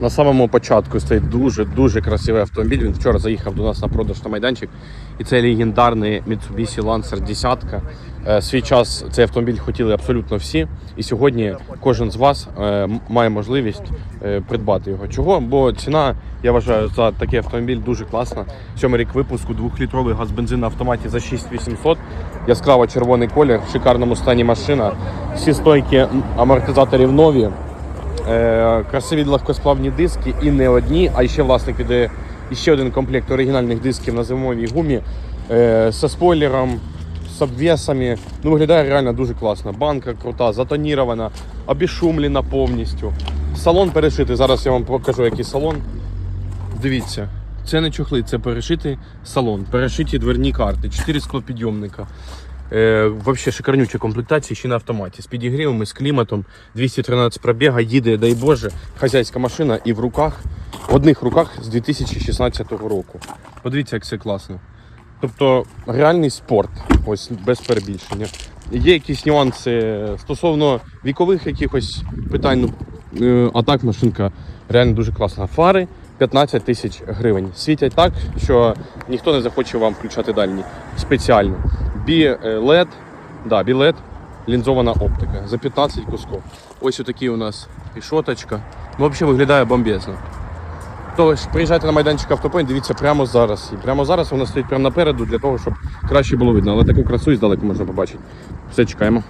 На самому початку стоїть дуже-дуже красивий автомобіль. Він вчора заїхав до нас на продаж на майданчик. І це легендарний Mitsubishi Lancer 10. Е, Свій час цей автомобіль хотіли абсолютно всі. І сьогодні кожен з вас е, має можливість е, придбати його. Чого? Бо ціна, я вважаю, за такий автомобіль дуже класна. Сьомий рік випуску, двохлітровий газ бензин на автоматі за 6800. Яскраво червоний колір, в шикарному стані машина. Всі стойки амортизаторів нові. Е, красиві легкосплавні диски і не одні, а ще власник віддає ще один комплект оригінальних дисків на зимовій гумі е, зі спойлером, з обвесами. Ну, виглядає реально дуже класно. Банка крута, затонірована, обішумлена повністю. Салон перешитий. Зараз я вам покажу, який салон. Дивіться, це не чохли, це перешитий салон, перешиті дверні карти, 4 склопідйомника. Е, вообще шикарнюча комплектація ще на автоматі. З підігрівами, з кліматом, 213 пробіга, їде, дай Боже, хазяйська машина і в руках, в одних руках з 2016 року. Подивіться, як це класно. Тобто реальний спорт, ось без перебільшення. Є якісь нюанси стосовно вікових якихось питань, ну, е, а так машинка реально дуже класна. Фари 15 тисяч гривень. Світять так, що ніхто не захоче вам включати дальні спеціально. Бі е, да, бі лінзована оптика за 15 кусков. Ось отакі у нас рішоточка. Ну, взагалі виглядає бомбезно. Тож приїжджайте на майданчик автопоінт, дивіться прямо зараз. І прямо зараз вона стоїть прямо напереду для того, щоб краще було видно. Але таку красу і здалеку можна побачити. Все, чекаємо.